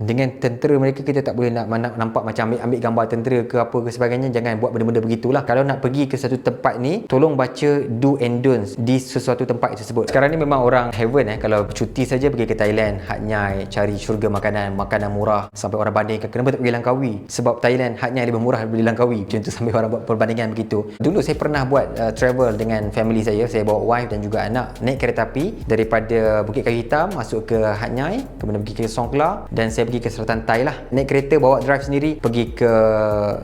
dengan tentera mereka kita tak boleh nak, nak nampak macam ambil, ambil gambar tentera ke apa ke sebagainya. Jangan buat benda-benda begitulah. Kalau nak pergi ke satu tempat ni tolong baca do and don'ts di sesuatu tempat tersebut. Sekarang ni memang orang heaven eh. Kalau cuti saja pergi ke Thailand hatnyai cari syurga makanan makanan murah sampai orang bandingkan. Kenapa tak pergi Langkawi? Sebab Thailand hatnyai lebih murah daripada Langkawi. Macam tu sampai orang buat perbandingan begitu. Dulu saya pernah buat uh, travel dengan family saya. Saya bawa wife dan juga anak naik kereta api daripada Bukit Kayu Hitam masuk ke Hatnyai kemudian pergi ke Songkla dan saya pergi ke selatan Thai lah. Naik kereta bawa drive sendiri pergi ke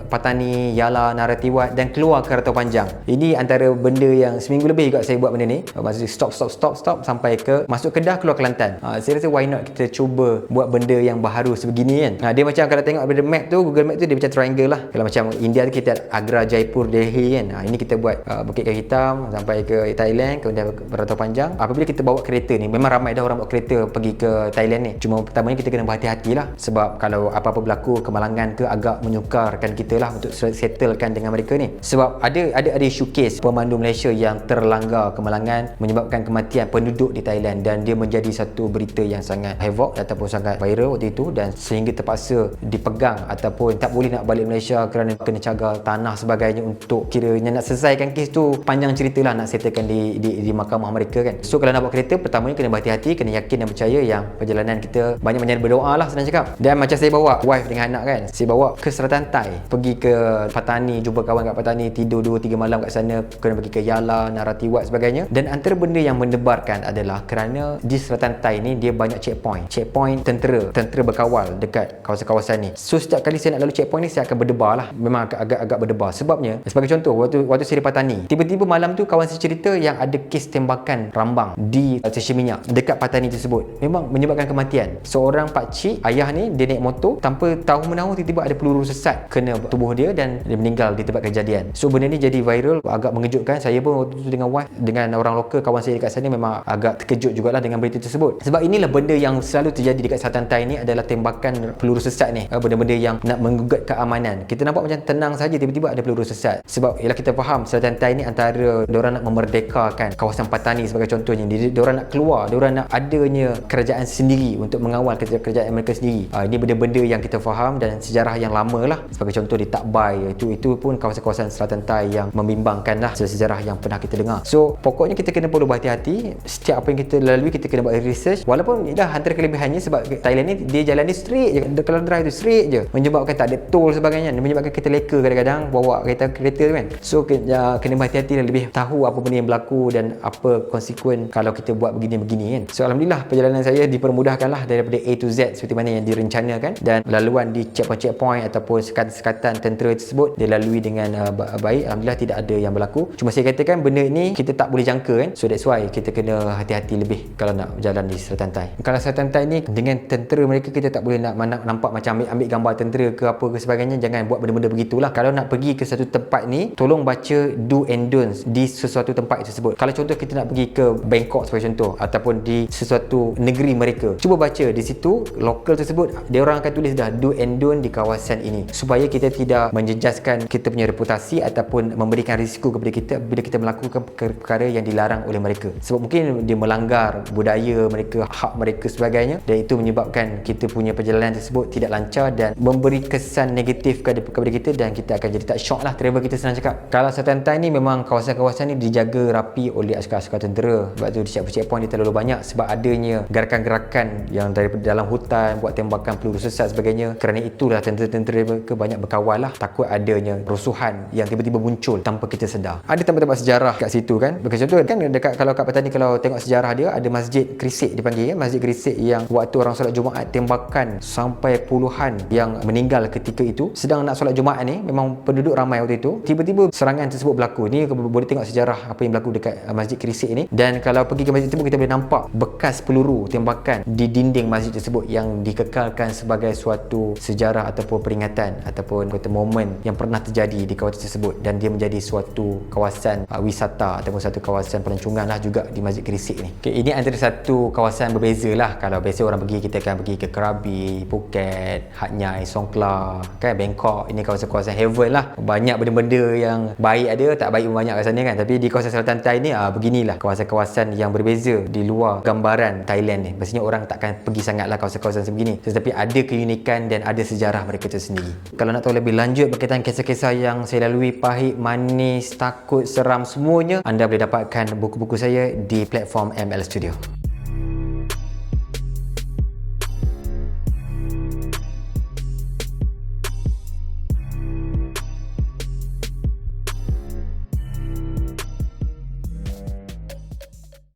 Patani Yala Naratiwat dan keluar ke Ratau Panjang. Ini antara benda yang seminggu lebih juga saya buat benda ni. Maksudnya stop stop stop stop sampai ke masuk Kedah keluar Kelantan. Ha, saya rasa why not kita cuba buat benda yang baharu sebegini kan? Ha, dia macam kalau tengok pada map tu Google Map tu dia macam triangle lah. Kalau macam India tu kita Agra Jaipur Delhi kan? Ha, ini kita buat uh, Bukit Kayu Hitam sampai ke Thailand kemudian ke Ratau Panjang. Apabila kita bawa kereta ni memang ramai dah orang bawa kereta pergi ke Thailand ni. Cuma pertamanya kita kena berhati-hati lah sebab kalau apa-apa berlaku kemalangan ke agak menyukarkan kita lah untuk settlekan dengan mereka ni. Sebab ada ada ada isu kes pemandu Malaysia yang terlanggar kemalangan menyebabkan kematian penduduk di Thailand. Dan dia menjadi satu berita yang sangat havoc ataupun sangat viral waktu itu. Dan sehingga terpaksa dipegang ataupun tak boleh nak balik Malaysia kerana kena cagar tanah sebagainya untuk kiranya nak selesaikan kes tu. Panjang cerita lah nak settlekan di, di, di mahkamah mereka kan. So kalau nak bawa kereta pertamanya kena berhati-hati kena yakin dan percaya yang perjalanan kita banyak-banyak berdoa lah senang cakap dan macam saya bawa wife dengan anak kan. Saya bawa ke selatan Thai pergi ke Patani jumpa kawan kat Patani tidur 2-3 malam kat sana kena pergi ke Yala Naratiwat sebagainya. Dan antara benda yang mendebarkan adalah kerana di selatan Thai ni dia banyak checkpoint. Checkpoint tentera tentera berkawal dekat kawasan-kawasan ni. So setiap kali saya nak lalu checkpoint ni saya akan berdebar lah. Memang agak-agak berdebar. Sebabnya sebagai contoh waktu waktu saya di Patani tiba-tiba malam tu kawan saya cerita yang ada kes tembakan rambang di stesen minyak dekat Patani tersebut. Memang menyebabkan kematian. Seorang pakcik ayah ni dia naik motor tanpa tahu menahu tiba-tiba ada peluru sesat kena tubuh dia dan dia meninggal di tempat kejadian. So benda ni jadi viral agak mengejutkan. Saya pun waktu tu dengan wife dengan orang lokal kawan saya dekat sana memang agak terkejut jugalah dengan berita tersebut. Sebab inilah benda yang selalu terjadi dekat Selatan Thai ni adalah tembakan peluru sesat ni. Eh, benda-benda yang nak menggugat keamanan. Kita nampak macam tenang saja tiba-tiba ada peluru sesat. Sebab ialah kita faham Selatan Thai ni antara diorang nak memerdekakan kawasan Patani sebagai contohnya. Diorang nak keluar diorang nak adanya kerajaan sendiri untuk mengawal kerajaan mereka sendiri uh, ini benda-benda yang kita faham dan sejarah yang lama lah. Sebagai contoh di Takbai itu itu pun kawasan-kawasan selatan Thai yang membimbangkan lah sejarah yang pernah kita dengar. So pokoknya kita kena perlu berhati-hati. Setiap apa yang kita lalui kita kena buat research. Walaupun dah antara kelebihannya sebab Thailand ni dia jalan ni straight je. Kalau drive tu straight je. Menyebabkan tak ada toll sebagainya. Menyebabkan kita leka kadang-kadang bawa kereta kereta tu kan. So kena, kena berhati-hati dan lebih tahu apa benda yang berlaku dan apa konsekuen kalau kita buat begini-begini kan. So Alhamdulillah perjalanan saya dipermudahkan lah daripada A to Z seperti mana yang direncanakan dan laluan di checkpoint-checkpoint ataupun sekatan-sekatan tentera tersebut dilalui dengan uh, baik. Alhamdulillah tidak ada yang berlaku. Cuma saya katakan benda ni kita tak boleh jangka kan? So that's why kita kena hati-hati lebih kalau nak berjalan di Selatan Thai kalau Selatan Thai ni dengan tentera mereka kita tak boleh nak, nampak macam ambil, ambil gambar tentera ke apa ke sebagainya. Jangan buat benda-benda begitulah. Kalau nak pergi ke satu tempat ni tolong baca do and don'ts di sesuatu tempat tersebut. Kalau contoh kita nak pergi ke Bangkok sebagai contoh ataupun di sesuatu negeri mereka cuba baca di situ lokal tersebut dia orang akan tulis dah do and don't di kawasan ini. Supaya kita tidak menjejaskan kita punya reputasi ataupun memberikan risiko kepada kita bila kita melakukan perkara yang dilarang oleh mereka. Sebab mungkin dia melanggar budaya mereka hak mereka sebagainya. Dan itu menyebabkan kita punya perjalanan tersebut tidak lancar dan memberi kesan negatif kepada kita dan kita akan jadi tak shock lah travel kita senang cakap. Kalau Thai ni memang kawasan-kawasan ni dijaga rapi oleh askar-askar tentera. Sebab tu di checkpoint dia terlalu banyak sebab adanya gerakan-gerakan yang daripada dalam hutan buat tembakan peluru sesat sebagainya. Kerana itulah tentera-tentera mereka banyak berkawal lah. Takut adanya rusuhan yang tiba-tiba muncul tanpa kita sedar. Ada tempat-tempat sejarah kat situ kan? Bagi contoh kan dekat kalau kat Patani kalau tengok sejarah dia ada masjid Krisik dipanggil kan masjid Krisik yang waktu orang solat Jumaat tembakan sampai puluhan yang meninggal ketika itu. Sedang nak solat Jumaat ni memang penduduk ramai waktu itu. Tiba-tiba serangan tersebut berlaku. Ni boleh tengok sejarah apa yang berlaku dekat uh, masjid Krisik ni. Dan kalau pergi ke masjid tersebut kita boleh nampak bekas peluru tembakan di dinding masjid tersebut yang dikekalkan sebagai suatu sejarah ataupun peringatan ataupun kata momen yang pernah terjadi di kawasan tersebut dan dia menjadi suatu kawasan uh, wisata ataupun satu kawasan pelancongan lah juga di Masjid Kerisik ni. Okay, ini antara satu kawasan berbeza lah. Kalau biasa orang pergi kita akan pergi ke Krabi, Phuket, Hat Nyai, Songkla kan Bangkok. Ini kawasan-kawasan heaven lah. Banyak benda-benda yang baik ada tak baik banyak kat sana kan. Tapi di kawasan Selatan Thai ni uh, beginilah. Kawasan-kawasan yang berbeza di luar gambaran Thailand ni. Maksudnya orang takkan pergi sangat lah kawasan-kawasan sebegini begini tetapi ada keunikan dan ada sejarah mereka itu sendiri kalau nak tahu lebih lanjut berkaitan kisah-kisah yang saya lalui pahit, manis, takut, seram semuanya anda boleh dapatkan buku-buku saya di platform ML Studio